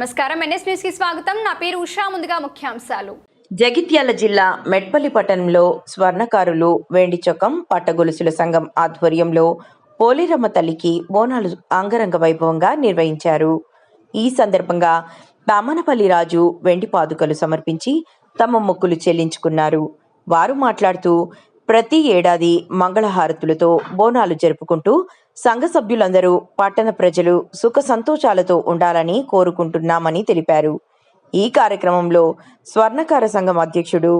నమస్కారం. ఎన్ఎస్ న్యూస్కి స్వాగతం. నా పేరు ఉషా. ముందుగా ముఖ్యాంశాలు. జగిత్యాల జిల్లా మెట్పల్లి పట్టణంలో స్వర్ణకారులు వెండి చొక్కం పట్టగొలుసుల సంఘం ఆధ్వర్యంలో పోలేరమ్మ తల్లికి బోనాలు అంగరంగ వైభవంగా నిర్వహించారు. ఈ సందర్భంగా బామనపల్లి రాజు వెండి పాదుకలు సమర్పించి తమ మొక్కులు చెల్లించుకున్నారు. వారు మాట్లాడుతూ ప్రతి ఏడాది మంగళహారతులతో బోనాలు జరుపుకుంటూ సంఘ సభ్యులందరూ పట్టణ ప్రజలు సుఖ సంతోషాలతో ఉండాలని కోరుకుంటున్నామని తెలిపారు. ఈ కార్యక్రమంలో స్వర్ణకార సంఘం అధ్యక్షుడు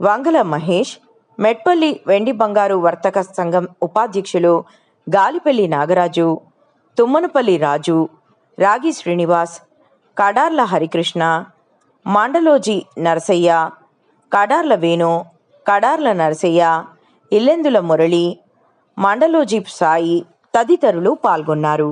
వంగల మహేష్ మెట్పల్లి వెండి బంగారు వర్తక సంఘం ఉపాధ్యక్షులు గాలిపల్లి నాగరాజు తుమ్మనపల్లి రాజు రాగి శ్రీనివాస్ కడార్ల హరికృష్ణ మాండలోజీ నరసయ్య కడార్ల వేణు కడార్ల నరసయ్య ఇల్లెందుల మురళి మండలోజీ సాయి తదితరులు పాల్గొన్నారు.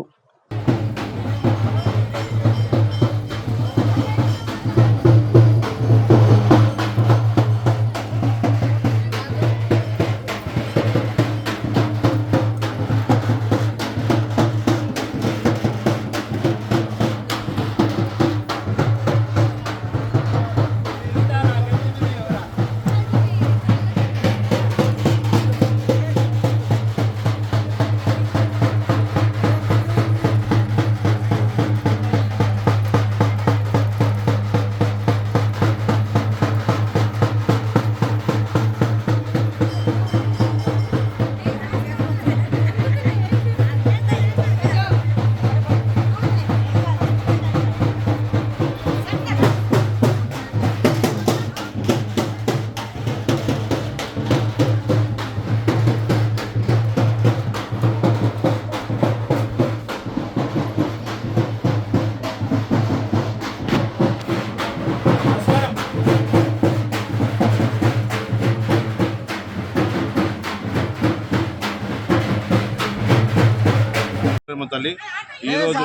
తల్లి. ఈరోజు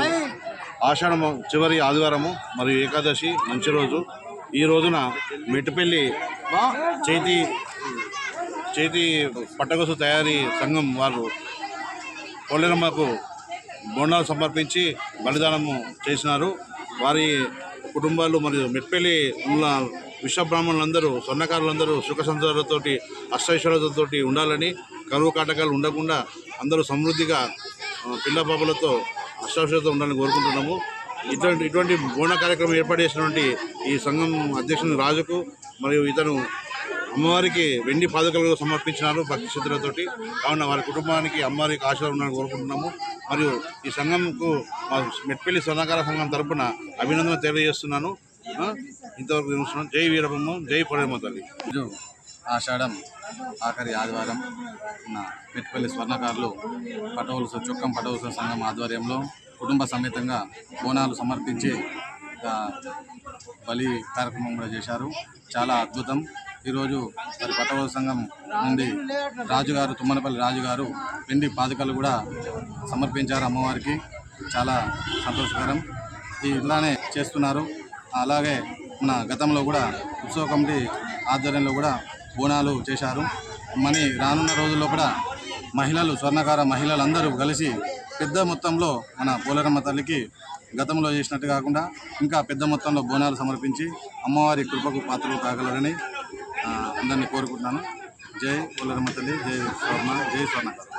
ఆషాఢము చివరి ఆదివారము మరియు ఏకాదశి మంచి రోజు. ఈ రోజున మెట్టుపల్లి చేతి చేతి పట్టగొసు తయారీ సంఘం వారు పోలేరమ్మకు బోండాలు సమర్పించి బలిదానము చేసినారు. వారి కుటుంబాలు మరియు మెట్పల్లి ఉన్న విశ్వబ్రాహ్మణులందరూ స్వర్ణకారులందరూ సుఖ సంతోషాలతోటి అష్టైశ్వర్యాలతోటి ఉండాలని కరువు కాటకాలు ఉండకుండా అందరూ సమృద్ధిగా పిల్ల పాపలతో అష్టాక్షరతో ఉండాలని కోరుకుంటున్నాము. ఇటువంటి ఇటువంటి బోన కార్యక్రమం ఏర్పాటు చేసినటువంటి ఈ సంఘం అధ్యక్షుని రాజుకు మరియు ఇతను అమ్మవారికి వెండి పాదుకలు సమర్పించినారు భక్తి శ్రద్ధలతోటి. కావున వారి కుటుంబానికి అమ్మవారికి ఆశీర్వాదం ఉండాలని కోరుకుంటున్నాము. మరియు ఈ సంఘంకు మా మెట్పల్లి స్వర్ణకార సంఘం తరపున అభినందన తెలియజేస్తున్నాను. ఇంతవరకు జై వీరభమ్మ జై పొడేమ తల్లి. ఆషాఢం ఆఖరి ఆదివారం ఉన్న పెట్టుపల్లి స్వర్ణకారులు పటవలస చుక్కం పటవలస సంఘం ఆధ్వర్యంలో కుటుంబ సమేతంగా బోనాలు సమర్పించి బలి కార్యక్రమం కూడా చేశారు. చాలా అద్భుతం. ఈరోజు మరి పటవుల సంఘం నుండి రాజుగారు తుమ్మనపల్లి రాజుగారు వెండి పాదుకలు కూడా సమర్పించారు అమ్మవారికి. చాలా సంతోషకరం. ఈ ఇలానే చేస్తున్నారు. అలాగే మన గతంలో కూడా ఉత్సవ కమిటీ ఆధ్వర్యంలో కూడా బోనాలు చేశారు. మరి రానున్న రోజుల్లో కూడా మహిళలు స్వర్ణకార మహిళలందరూ కలిసి పెద్ద మొత్తంలో మన పోలేరమ్మ తల్లికి గతంలో చేసినట్టు కాకుండా ఇంకా పెద్ద మొత్తంలో బోనాలు సమర్పించి అమ్మవారి కృపకు పాత్రలు కాగలరని అందరినీ కోరుకుంటున్నాను. జై పోలేరమ్మ తల్లి జై స్వర్ణ జై స్వర్ణకార.